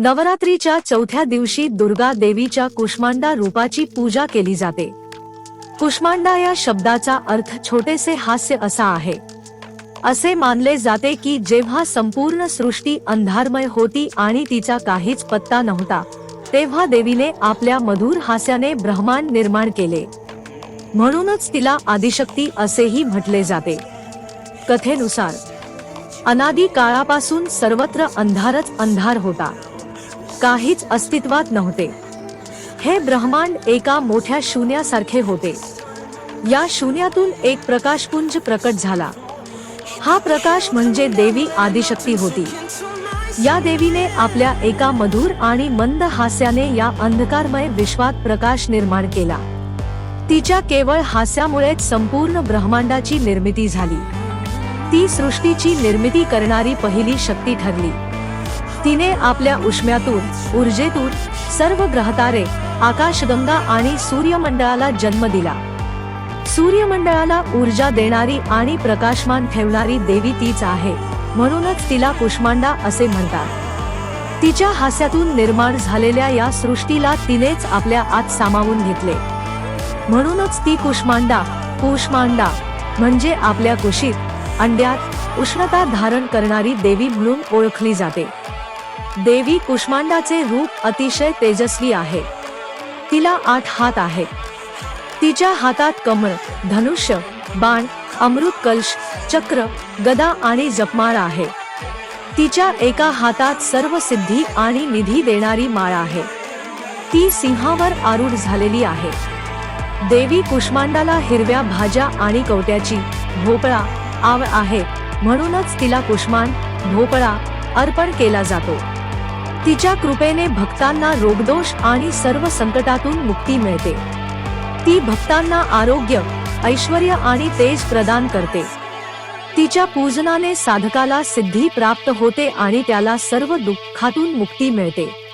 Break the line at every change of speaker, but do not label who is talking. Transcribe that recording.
नवरात्रीच्या चौथ्या दिवशी दुर्गा देवीच्या कुष्मांडा रूपाची पूजा केली जाते. कुष्मांडा या शब्दाचा अर्थ छोटेसे हास्य असा आहे. असे मानले जाते की जेव्हा संपूर्ण सृष्टी अंधारमय होती आणि तिचा काहीच पत्ता नव्हता तेव्हा देवीने आपल्या मधुर हास्याने ब्रह्मांड निर्माण केले. म्हणूनच तिला आदिशक्ती असेही म्हटले जाते. कथेनुसार अनादी काळापासून सर्वत्र अंधारच अंधार होता. काहीच अस्तित्वात नव्हते. हे ब्रह्मांड एका मोठ्या शून्यासारखे होते. या शून्यातून एक प्रकाशपुंज प्रकट झाला. हा प्रकाश म्हणजे देवी आदिशक्ती होती. या देवीने आपल्या एका मधुर आणि मंद हास्याने या अंधकारमय विश्वात प्रकाश निर्माण केला. तिच्या केवळ हास्यामुळेच संपूर्ण ब्रह्मांडाची निर्मिती झाली. ती सृष्टीची निर्मिती करणारी पहिली शक्ती ठरली. तिने आपल्या उष्म्यातून ऊर्जेतून सर्व ग्रहतारे आकाशगंगा आणि सूर्यमंडळाला जन्म दिला. सूर्यमंडळाला ऊर्जा देणारी आणि प्रकाशमान ठेवणारी देवी तीच आहे म्हणूनच तिला कुष्मांडा असे म्हणतात. तिच्या हास्यातून निर्माण झालेल्या या सृष्टीला तिनेच आपल्या आत सामावून घेतले. म्हणूनच ती कुष्मांडा कुष्मांडा म्हणजे आपल्या कुशीत अंड्यात उष्णता धारण करणारी देवी म्हणून ओळखली जाते. देवी कुष्मांडाचे रूप अतिशय तेजस्वी आहे. तिला आठ हात आहेत. तिच्या हातात कमळ धनुष्य बाण अमृत कलश चक्र गदा आणि जपमाळ आहे. तिच्या एका हातात सर्व सिद्धी आणि निधी देणारी माळ आहे. ती सिंहावर आरूढ झालेली आहे. देवी कुष्मांडाला हिरव्या भाज्या आणि कवट्याची भोपळा आव आहे म्हणूनच तिला कुष्मांड भोपळा अर्पण केला जातो. तिच्या कृपेने भक्तांना रोगदोष आणि सर्व संकटातून मुक्ती मिळते. ती भक्तांना आरोग्य ऐश्वर्य आणि तेज प्रदान करते. तिच्या पूजनाने साधकाला सिद्धी प्राप्त होते आणि त्याला सर्व दुःखातून मुक्ती मिळते.